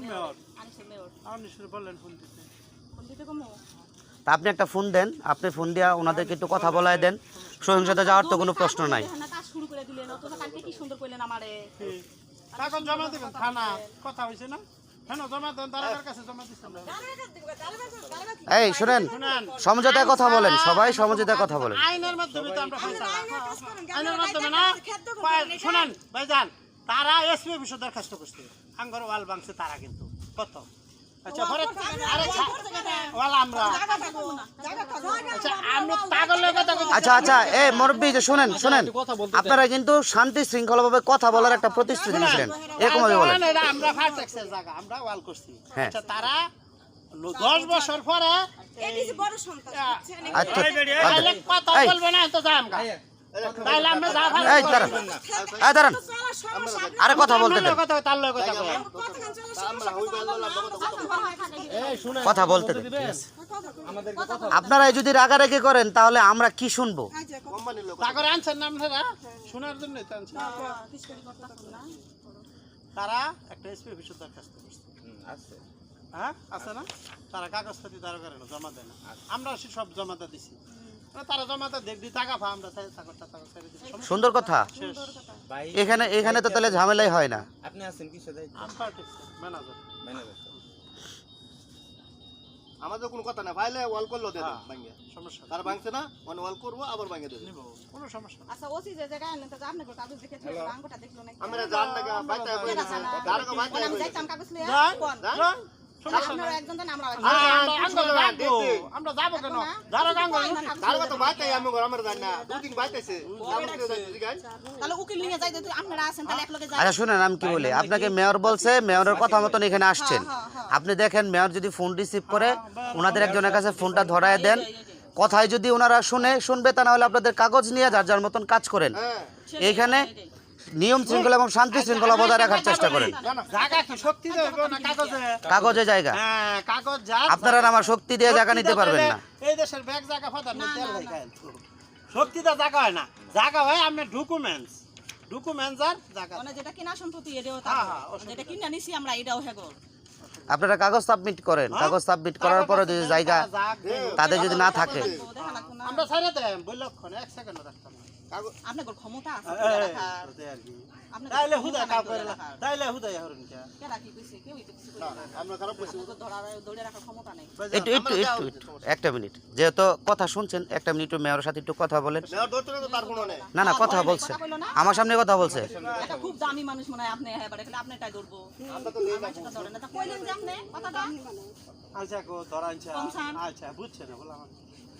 কোন মেয়র? আনিসের মেয়র। আপনি ফোন দিতে। ফোন দিতে কমো? তা আপনি একটা ফোন দেন আপনি ফোন দিয়া ওনাদেরকে একটু কথা বলায় দেন। সহিংসতা যাওয়ার তো কোনো প্রশ্ন নাই। না শুরু করে দিলেন অথচ কালকে কি সুন্দর কইলেন আমারে। কি? জমা দেবেন থানা কথা হয়েছে না? হ্যাঁ জমা দেন দারোগার কাছে জমা দিচ্ছেন এই শুনেন শুনেন সমঝোতায় কথা বলেন সবাই সমঝোতায় কথা বলেন। আইনের মাধ্যমে তো আমরা আইনের মাধ্যমে না? শুনেন ভাইজান। তারা এসপি অফিসে দরখাস্ত করছে। আঙ্গর ওয়াল ভাঙছে তারা কিন্তু। কত? আচ্ছা আরে ওয়াল আমরা আচ্ছা আমি পাগলের কথা আচ্ছা আচ্ছা মুরব্বী যে শুনেন শুনেন। আপনারা কিন্তু শান্তি শৃঙ্খলাভাবে কথা বলার একটা প্রতিশ্রুতি দিয়েছিলেন। এরকম ভাবে বলেন। আমরা জায়গা আমরা ওয়াল করছি। হ্যাঁ। আচ্ছা তারা দশ বছর পরে আচ্ছা কথা বলবে না তো যাম এই দাঁড়ান। এই দাঁড়ান। আরে কথা বলতে দেন। কথা তার লগে কথা কয়। কথা বলতে দেন আপনারা এই যদি রাগারাগি করেন তাহলে আমরা কি শুনব? তারপরে আনছেন না শোনার জন্য তো তারা একটা এসপি অফিসের দরখাস্ত করছে। হ্যাঁ আছে না? তারা কাগজপাতি তারা করে না জমা দেয় না। আমরা সে সব জমাতে দিছি। তারা জমাতে দেখবি টাকা পা আমরা তাই চাকরটা ছেড়ে দিছি সুন্দর কথা। ভাই এখানে এখানে তো তাহলে ঝামেলাই হয় না। আপনি আছেন ম্যানেজার ম্যানেজার আমাদের কোনো কথা না ভাইলে ওয়াল করল দেন হ্যাঁ। ভাঙ্গে। সমস্যা তার ভাঙছে না মানে ওয়াল করব আবার ভাঙে দেবে। কোনো সমস্যা না আচ্ছা ওসি যে জায়গায় তো আপনি কাগজ দেখেছেন আঙ্গুটা দেখল নাকি? আমরা জান টাকা বাইতে বাইতে আমি যাইতাম কাগজ যান, কোন যান, সমস্যা আপনারা নাই। আমরা হ্যাঁ, একজন। আমরা আঙ্গুল যাব। কেন? যারো গাঙ্গ দাঁড়াকে তো বাইতে আমি ঘর আমার জানি না। দুদিন বাইতেছে। তাহলে উকিল নিয়ে যাই যদি আপনারা আছেন তাহলে এক লগে যাই। আচ্ছা শুনেন আমি কি বলি? আপনাকে মেয়র বলছে মেয়রের কথা মতন এখানে আসছেন। আপনি দেখেন মেয়র যদি ফোন রিসিভ করে ওনাদের একজনের কাছে ফোনটা ধরায় দেন। কথায় যদি ওনারা শুনে শুনবে তা না হলে আপনাদের কাগজ নিয়ে যার যার মতন কাজ করেন। এইখানে নিয়ম শৃঙ্খলা এবং শান্তি শৃঙ্খলা বজায় রাখার চেষ্টা করেন জায়গা কি শক্তি দেবে না কাগজে কাগজে জায়গা হ্যাঁ কাগজ যা আপনারা আমার শক্তি দিয়ে জায়গা নিতে পারবেন না এই দেশের ব্যাগ জায়গা শক্তিটা জায়গা হয় না জায়গা হয় আপনার ডকুমেন্টস ডকুমেন্টস আর জায়গা মানে যেটা কিনা সম্পত্তি এটাও হ্যাঁ, তা হ্যাঁ, যেটা কিনা নিছি আমরা এটাও হেগো আপনারা কাগজ সাবমিট করেন কাগজ সাবমিট করার পরে যদি জায়গা তাদের যদি না থাকে আমরা দেন বললক্ষণ এক সেকেন্ড রাখতাম। আপনার ক্ষমতা আছে এই, রাখার। এই, আর কি। আপনার তাইলে হুদা নাই করে তাইলে হুদাই হরুন কে? কেরা কি কইছে? কেউই তো কিছু না। আমরা খারাপ করছি ওদের ধরার ধরে রাখার ক্ষমতা নেই। একটু একটু একটু একটু একটা মিনিট। যেহেতু কথা শুনছেন একটা মিনিট মেয়রের সাথে একটু কথা বলেন। মেয়র ধরতে না তো তার কোনো নেই। না না কথা বলছে। আমার সামনে কথা বলছে। খুব দামি মানুষ মনে হয় আপনি হ্যাঁ আপনি ধরবো। আমার ধরে না। তা কইলেন যে আপনি কথাটা? আচ্ছা গো ধরাইছে কমসান। আচ্ছা বুঝছে না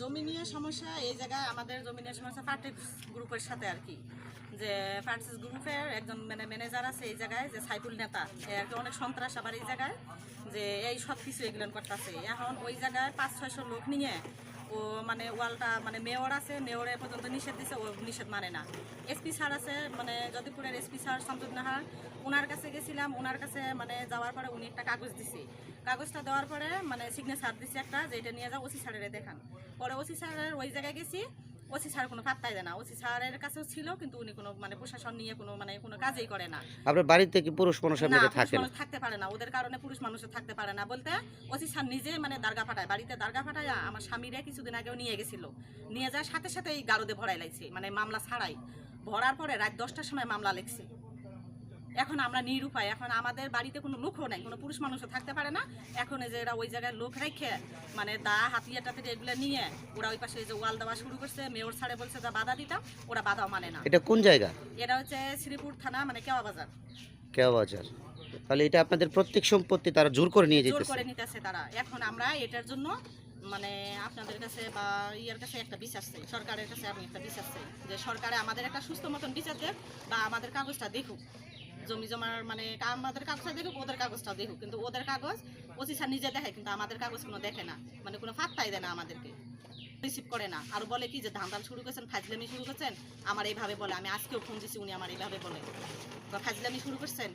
জমি নিয়ে সমস্যা, এই জায়গায় আমাদের জমি নিয়ে সমস্যা ফার্টিক্স গ্রুপের সাথে আর কি। যে পার্টিস গ্রুপের একজন মানে ম্যানেজার আছে এই জায়গায়, যে সাইফুল নেতা। আর কি অনেক সন্ত্রাস আবার এই জায়গায়, যে এই সব কিছু এগুলো করতেছে। এখন ওই জায়গায় পাঁচ ছয়শো লোক নিয়ে ও মানে ওয়ালটা মানে মেয়র আছে, মেয়রে পর্যন্ত নিষেধ দিছে, ও নিষেধ মানে না। এসপি স্যার আছে মানে যদিপুরের এসপি স্যার নাহার ওনার কাছে গেছিলাম ওনার কাছে মানে যাওয়ার পরে উনি একটা কাগজ দিছি। কাগজটা দেওয়ার পরে মানে সিগনেচার দিছি একটা, যে এটা নিয়ে যাও, ওসি স্যারের দেখান। পরে ওসি স্যারের ওই জায়গায় গেছি ওসি স্যার কোনো পাত্তাই দেয় না। ওসি স্যারের কাছেও ছিল কিন্তু উনি কোনো মানে প্রশাসন নিয়ে কোনো মানে কোনো কাজই করে না। আপনার বাড়িতে কি পুরুষ মানুষ আপনাদের থাকে না? থাকতে পারে না। ওদের কারণে পুরুষ মানুষ থাকতে পারে না বলতে ওসি স্যার নিজে মানে দারগা ফাটায় বাড়িতে দারগা ফাটায় আমার স্বামীরে কিছুদিন আগেও নিয়ে গেছিল। নিয়ে যাওয়ার সাথে সাথে এই গারদে ভরাই লাগছে মানে মামলা ছাড়াই। ভরার পরে রাত দশটার সময় মামলা লেখছে। এখন আমরা নিরুপায় এখন আমাদের বাড়িতে কোনো লোকও নাই কোনো পুরুষ মানুষও থাকতে পারে না। এখন এই যে এরা ওই জায়গায় লোক রেখে মানে দা হাতিয়ার টাতে এগুলো নিয়ে ওরা ওই পাশে এই যে ওয়াল দেওয়া শুরু করছে মেয়র ছাড়ে বলছে যা বাধা দিতাম ওরা বাধাও মানে না। এটা কোন জায়গা? এটা হচ্ছে শ্রীপুর থানা মানে কেওয়া বাজার। কেওয়া বাজার। তাহলে এটা আপনাদের প্রত্যেক সম্পত্তি তারা জোর করে নিয়ে জোর করে নিতেছে তারা। এখন আমরা এটার জন্য মানে আপনাদের কাছে বা ইয়ার কাছে একটা বিচার চাই সরকারের কাছে আমি একটা বিচার চাই যে সরকারে আমাদের একটা সুস্থ মতন বিচার দেখ বা আমাদের কাগজটা দেখুক। জমি জমার মানে আমাদের কাগজটা দেখুক, ওদের কাগজটাও দেখুক। কিন্তু ওদের কাগজ ওসি নিজে দেখে, কিন্তু আমাদের কাগজ কোনো দেখে না। মানে কোনো ফাত্তাই দেয় না আমাদেরকে। রিসিভ করে না। আর বলে কি যে ধান শুরু করেছেন, ফাজলামি শুরু করছেন? আমার এইভাবে বলে। আমি আজকেও ফোন দিছি, উনি আমার এইভাবে বলে। ফাজলামি শুরু করছেন?